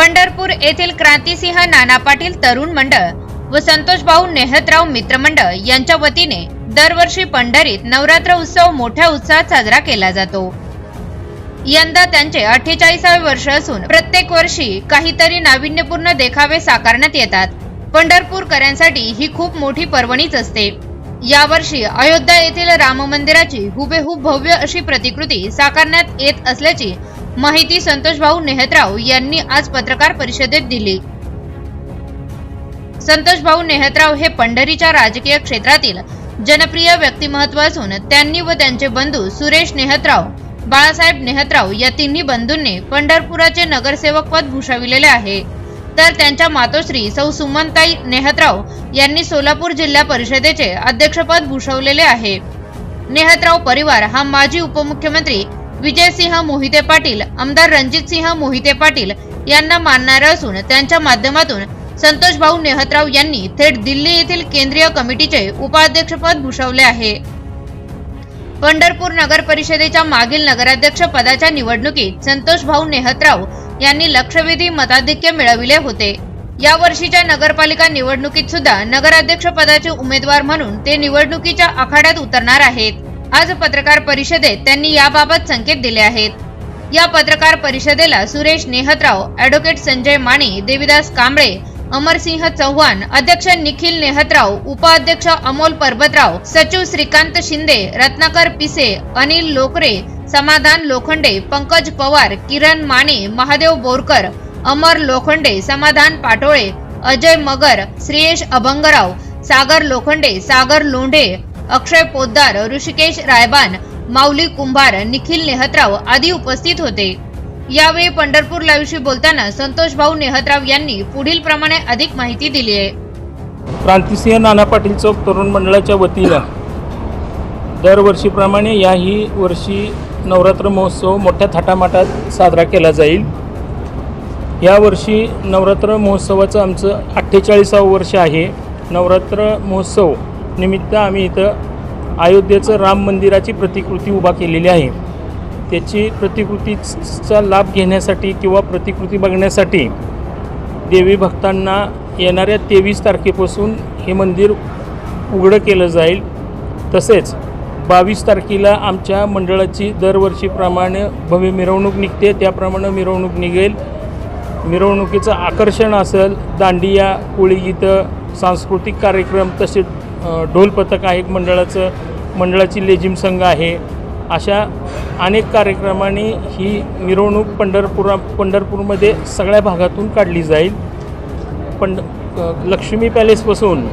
पंढरपूर येथील क्रांतिसिंह नाना पाटील तरुण मंडळ व संतोष भाऊ नेहतराव मित्रमंडळ यांच्या वतीने दरवर्षी पंढरीत नवरात्र उत्सव मोठ्या उत्साहात साजरा केला जातो. यंदा त्यांचे अठ्ठेचाळीसावे वर्ष असून प्रत्येक वर्षी काहीतरी नाविन्यपूर्ण देखावे साकारण्यात येतात. पंढरपूरकरांसाठी ही खूप मोठी पर्वणीच असते. यावर्षी अयोध्या येथील राम मंदिराची हुबेहूब भव्य अशी प्रतिकृती साकारण्यात येत असल्याची माहिती संतोषभाऊ नेहतराव यांनी आज पत्रकार परिषदेत दिली. संतोषभाऊ नेहतराव हे पंढरीच्या राजकीय क्षेत्रातील जनप्रिय व्यक्तिमत्व असून त्यांनी व त्यांचे बंधू सुरेश नेहतराव बाळासाहेब नेहतराव या तिन्ही बंधूंनी पंढरपुराचे नगरसेवक पद भूषविलेले आहे. तर त्यांच्या मातोश्री सौ सुमनताई नेहतराव यांनी सोलापूर जिल्हा परिषदेचे अध्यक्षपद भूषवलेले आहे. नेहतराव परिवार हा माजी उपमुख्यमंत्री विजयसिंह मोहिते पाटील आमदार रणजितसिंह मोहिते पाटील यांना मानणारं असून त्यांच्या माध्यमातून संतोष भाऊ नेहतराव यांनी थेट दिल्ली येथील केंद्रीय कमिटीचे उपाध्यक्षपद भूषवले आहे. पंढरपूर नगर परिषदेच्या मागील नगराध्यक्ष पदाच्या निवडणुकीत संतोष भाऊ नेहतराव यांनी लक्षवेधी मताधिक्य मिळविले होते. या वर्षीच्या नगरपालिका निवडणुकीत सुद्धा नगराध्यक्ष पदाचे उमेदवार म्हणून ते निवडणुकीच्या आखाड्यात उतरणार आहेत. आज पत्रकार परिषदेत त्यांनी याबाबत संकेत दिले आहेत. या पत्रकार परिषदेला सुरेश नेहतराव ॲडव्होकेट संजय माने देविदास कांबळे अमरसिंह चव्हाण अध्यक्ष निखिल नेहतराव उपाध्यक्ष अमोल परबतराव सचिव श्रीकांत शिंदे रत्नाकर पिसे अनिल लोकरे समाधान लोखंडे पंकज पवार किरण माने महादेव बोरकर अमर लोखंडे समाधान पाटोळे अजय मगर श्रेयश अभंगराव सागर लोखंडे सागर लोंढे अक्षय पोद्दार ऋषिकेश रायबान माऊली कुंभार निखिल नेहतराव आदी उपस्थित होते. यावेळी पंढरपूर लाईव्हशी बोलताना संतोष भाऊ नेहतराव यांनी पुढील प्रमाणे अधिक माहिती दिली आहे. क्रांतिसिंह नाना पाटील चौक तरुण मंडळाच्या वतीनं दरवर्षीप्रमाणे याही वर्षी नवरात्र महोत्सव मोठ्या थाटामाटात साजरा केला जाईल. यावर्षी नवरात्र महोत्सवाचं आमचं अठ्ठेचाळीसावं वर्ष आहे. नवरात्र महोत्सव निमित्त आम्ही इथं अयोध्येचं राम मंदिराची प्रतिकृती उभा केलेली आहे. त्याची प्रतिकृतीचा लाभ घेण्यासाठी किंवा प्रतिकृती बघण्यासाठी देवी भक्तांना येणाऱ्या तेवीस तारखेपासून हे मंदिर उघडं केलं जाईल. तसेच बावीस तारखेला आमच्या मंडळाची दरवर्षीप्रमाणे भव्य मिरवणूक निघते. त्याप्रमाणे मिरवणूक निघेल. मिरवणुकीचं आकर्षण असेल. दांडिया कोळीगीतं सांस्कृतिक कार्यक्रम तसेच ढोल पथक आहे मंडळाचं मंडळाची लेझिम संघ आहे. अशा अनेक कार्यक्रमांनी ही मिरवणूक पंढरपुरा पंढरपूरमध्ये सगळ्या भागातून काढली जाईल. पण लक्ष्मी पॅलेसपासून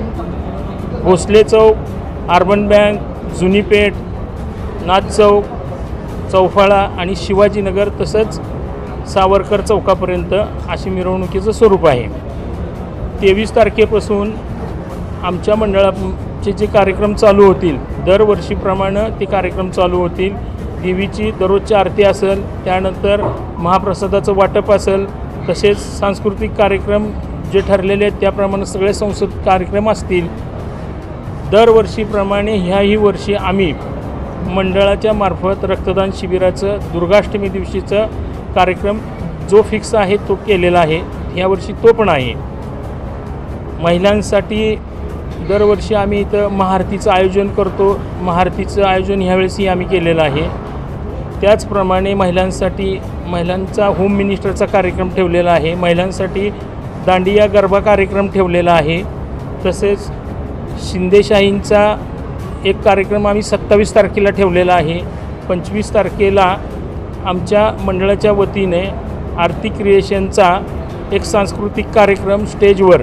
भोसले चौक अर्बन बँक जुनी पेठ नाथ चौक चौफाळा आणि शिवाजीनगर तसंच सावरकर चौकापर्यंत अशी मिरवणुकीचं स्वरूप आहे. तेवीस तारखेपासून आमच्या मंडळाचे जे कार्यक्रम चालू होतील दरवर्षीप्रमाणे ते कार्यक्रम चालू होतील. देवीची दररोजची आरती असेल त्यानंतर महाप्रसादाचं वाटप असेल तसेच सांस्कृतिक कार्यक्रम जे ठरलेले आहेत त्याप्रमाणे सगळे संस्कृत कार्यक्रम असतील. दरवर्षीप्रमाणे ह्याही वर्षी आम्ही मंडळाच्या मार्फत रक्तदान शिबिराचं दुर्गाष्टमी दिवशीचं कार्यक्रम जो फिक्स आहे तो केलेला आहे. ह्यावर्षी तो पण आहे. महिलांसाठी दरवर्षी आम्ही इथं महाआरतीचं आयोजन करतो. महाआरतीचं आयोजन ह्यावेळेसही आम्ही केलेलं आहे. त्याचप्रमाणे महिलांसाठी महिलांचा होम मिनिस्टरचा कार्यक्रम ठेवलेला आहे. महिलांसाठी दांडिया गरबा कार्यक्रम ठेवलेला आहे. तसेच शिंदेशाहींचा एक कार्यक्रम आम्ही सत्तावीस तारखेला ठेवलेला आहे. पंचवीस तारखेला आमच्या मंडळाच्या वतीने आरती क्रिएशनचा एक सांस्कृतिक कार्यक्रम स्टेजवर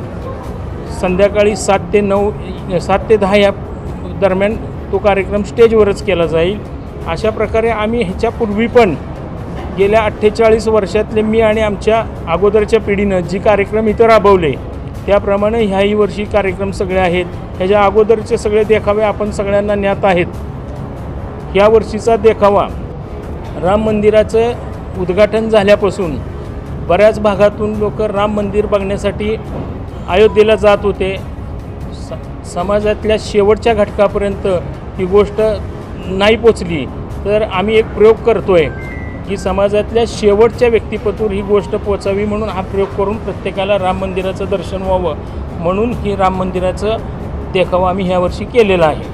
संध्याकाळी सात ते नऊ सात ते दहा या दरम्यान तो कार्यक्रम स्टेजवरच केला जाईल. अशा प्रकारे आम्ही ह्याच्यापूर्वी पण गेल्या अठ्ठेचाळीस वर्षातले मी आणि आमच्या अगोदरच्या पिढीनं जी कार्यक्रम इथं राबवले त्याप्रमाणे ह्याही वर्षी कार्यक्रम सगळे आहेत. ह्याच्या अगोदरचे सगळे देखावे आपण सगळ्यांना ज्ञात आहेत. या वर्षीचा देखावा राम मंदिराचं उद्घाटन झाल्यापासून बऱ्याच भागातून लोक राम मंदिर बघण्यासाठी अयोध्येला जात होते. स समाजातल्या शेवटच्या घटकापर्यंत ही गोष्ट नाही पोचली. तर आम्ही एक प्रयोग करतो आहे की समाजातल्या शेवटच्या व्यक्तिपतूर ही गोष्ट पोचावी म्हणून हा प्रयोग करून प्रत्येकाला राम मंदिराचं दर्शन व्हावं म्हणून ही राम मंदिराचं देखावा आम्ही ह्या वर्षी केलेला आहे.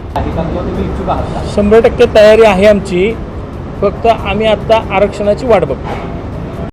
शंभर टक्के तयारी आहे आमची. फक्त आम्ही आत्ता आरक्षणाची वाट बघतो